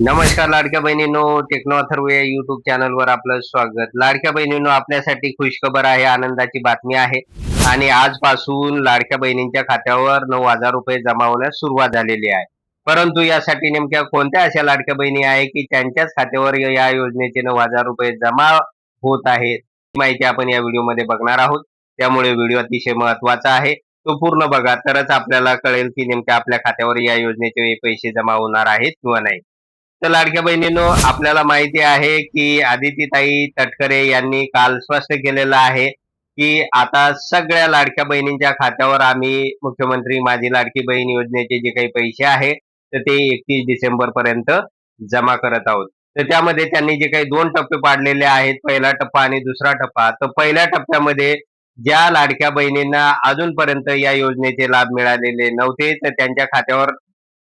नमस्कार लाडक्या बहिणींनो टेक्नो अथर्व या युट्यूब चॅनलवर आपलं स्वागत. लाडक्या बहिणींनो आपल्यासाठी खुशखबर आहे आनंदाची बातमी आहे. आणि आजपासून लाडक्या बहिणींच्या खात्यावर नऊ हजार रुपये जमा होण्यास सुरुवात झालेली आहे. परंतु यासाठी नेमक्या कोणत्या अशा लाडक्या बहिणी आहे की त्यांच्याच खात्यावर या योजनेचे नऊ हजार रुपये जमा होत आहेत? माहिती आपण या व्हिडिओमध्ये बघणार आहोत. त्यामुळे व्हिडिओ अतिशय महत्त्वाचा आहे. तो पूर्ण बघा. तरच आपल्याला कळेल की नेमक्या आपल्या खात्यावर या योजनेचे पैसे जमा होणार आहेत किंवा नाही. तर लाडक्या बहिणीनो आपल्याला माहिती आहे की आदितीताई तटकरे यांनी काल स्पष्ट केलेलं आहे की आता सगळ्या लाडक्या बहिणींच्या खात्यावर आम्ही मुख्यमंत्री माझी लाडकी बहीण योजनेचे जे काही पैसे आहे तर ते एकतीस डिसेंबर पर्यंत जमा करत आहोत. तर त्यामध्ये त्यांनी जे काही दोन टप्पे पाडलेले आहेत पहिला टप्पा आणि दुसरा टप्पा. तर पहिल्या टप्प्यामध्ये ज्या लाडक्या बहिणींना अजूनपर्यंत या योजनेचे लाभ मिळालेले नव्हते तर त्यांच्या खात्यावर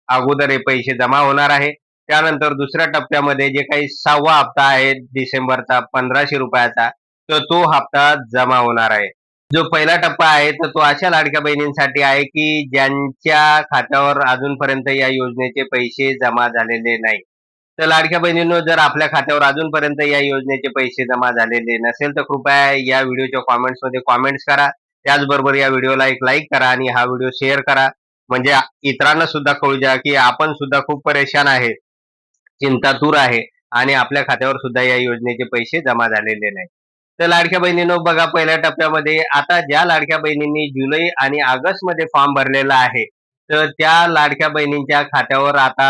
अगोदर हे पैसे जमा होणार आहे. त्यानंतर दुसऱ्या टप्प्यामध्ये जे काही सहावा हप्ता आहे डिसेंबरचा पंधराशे रुपयाचा तर तो हप्ता जमा होणार आहे. जो पहिला टप्पा आहे तर तो अशा लाडक्या बहिणींसाठी आहे की ज्यांच्या खात्यावर अजूनपर्यंत या योजनेचे पैसे जमा झालेले नाही. तर लाडक्या बहिणींनो जर आपल्या खात्यावर अजूनपर्यंत या योजनेचे पैसे जमा झालेले नसेल तर कृपया या व्हिडिओच्या कॉमेंट्समध्ये कॉमेंट्स करा. त्याचबरोबर या व्हिडिओला एक लाईक करा आणि हा व्हिडिओ शेअर करा. म्हणजे इतरांना सुद्धा कळू द्या की आपण सुद्धा खूप परेशान आहे. चिंतातूर आहे आणि आपल्या खात्यावर सुद्धा या योजनेचे पैसे जमा झालेले नाही तर लाडक्या बहिणींनो बघा पहिल्या टप्प्यामध्ये आता ज्या लाडक्या बहिणींनी जुलै आणि ऑगस्टमध्ये फॉर्म भरलेला आहे तर त्या लाडक्या बहिणींच्या खात्यावर आता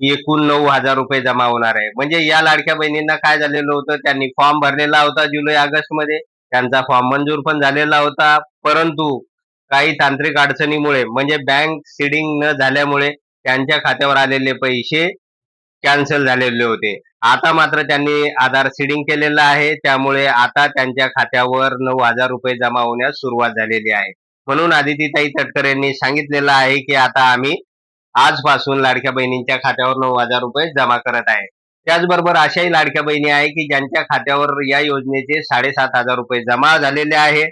एकूण नऊ हजार रुपये जमा होणार आहे. म्हणजे या लाडक्या बहिणींना काय झालेलं होतं? त्यांनी फॉर्म भरलेला होता जुलै ऑगस्टमध्ये त्यांचा फॉर्म मंजूर पण झालेला होता. परंतु काही तांत्रिक अडचणीमुळे म्हणजे बँक सिडिंग न झाल्यामुळे त्यांच्या खात्यावर आलेले पैसे कॅन्सल झालेले होते. आता मात्र त्यांनी आधार सीडिंग केलेलं आहे. त्यामुळे आता त्यांच्या खात्यावर नऊ हजार रुपये जमा होण्यास सुरुवात झालेली आहे. म्हणून आदितीताई तटकर यांनी सांगितलेलं आहे की आता आम्ही आजपासून लाडक्या बहिणींच्या खात्यावर नऊ हजार रुपये जमा करत आहे. त्याचबरोबर अशाही लाडक्या बहिणी आहे की ज्यांच्या खात्यावर या योजनेचे साडेसात हजार रुपये जमा झालेले आहे.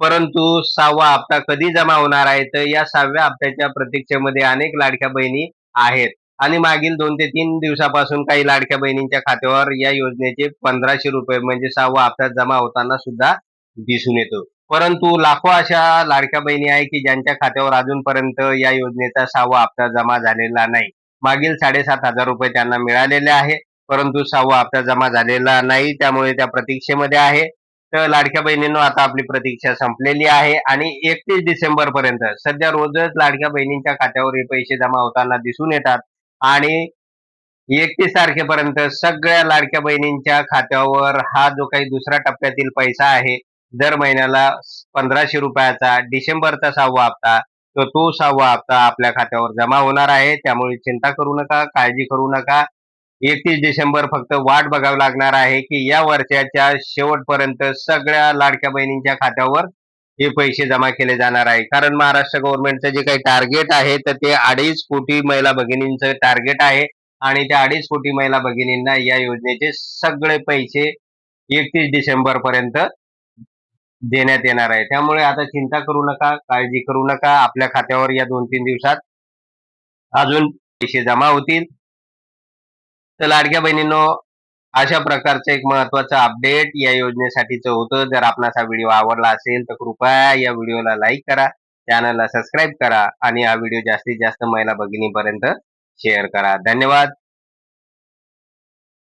परंतु सहावा हप्ता कधी जमा होणार आहे? तर या सहाव्या हप्त्याच्या प्रतीक्षेमध्ये अनेक लाडक्या बहिणी आहेत. आणि मागील दोन ते तीन दिवसापासून काही लाडक्या बहिणींच्या खात्यावर या योजनेचे पंधराशे रुपये म्हणजे सहावा हप्ता जमा होताना सुद्धा दिसून येतो. परंतु लाखो अशा लाडक्या बहिणी आहे की ज्यांच्या खात्यावर अजूनपर्यंत या योजनेचा सहावा हप्ता जमा झालेला नाही. मागील साडेसात हजार रुपये त्यांना मिळालेले आहे परंतु सहावा हप्ता जमा झालेला नाही त्यामुळे त्या प्रतीक्षेमध्ये आहे. तर लाडक्या बहिणींनो आता आपली प्रतीक्षा संपलेली आहे आणि एकतीस डिसेंबर पर्यंत सध्या रोजच लाडक्या बहिणींच्या खात्यावर हे पैसे जमा होताना दिसून येतात. आणि एकतीस तारखेपर्यंत सगळ्या लाडक्या बहिणींच्या खात्यावर हा जो काही दुसऱ्या टप्प्यातील पैसा आहे दर महिन्याला पंधराशे रुपयाचा डिसेंबरचा सहावा हप्ता तर तो सहावा हप्ता आपल्या खात्यावर जमा होणार आहे. त्यामुळे चिंता करू नका काळजी करू नका. एकतीस डिसेंबर फक्त वाट बघावी लागणार आहे की या वर्षाच्या शेवटपर्यंत सगळ्या लाडक्या बहिणींच्या खात्यावर हे पैसे जमा केले जाणार आहे. कारण महाराष्ट्र गव्हर्नमेंटचं जे काही टार्गेट आहे तर ते अडीच कोटी महिला भगिनींचं टार्गेट आहे. आणि त्या अडीच कोटी महिला भगिनींना या योजनेचे सगळे पैसे एकतीस डिसेंबर पर्यंत देण्यात येणार आहे. त्यामुळे आता चिंता करू नका काळजी करू नका. आपल्या खात्यावर या दोन तीन दिवसात अजून पैसे जमा होतील. तर लाडक्या बहिणींनो अशा प्रकारचं एक महत्वाचं अपडेट या योजनेसाठीचं होतं. जर आपणास हा व्हिडिओ आवडला असेल तर कृपया या व्हिडिओला लाईक करा. चॅनलला सबस्क्राईब करा. आणि हा व्हिडिओ जास्तीत जास्त महिला भगिनीपर्यंत शेअर करा. धन्यवाद.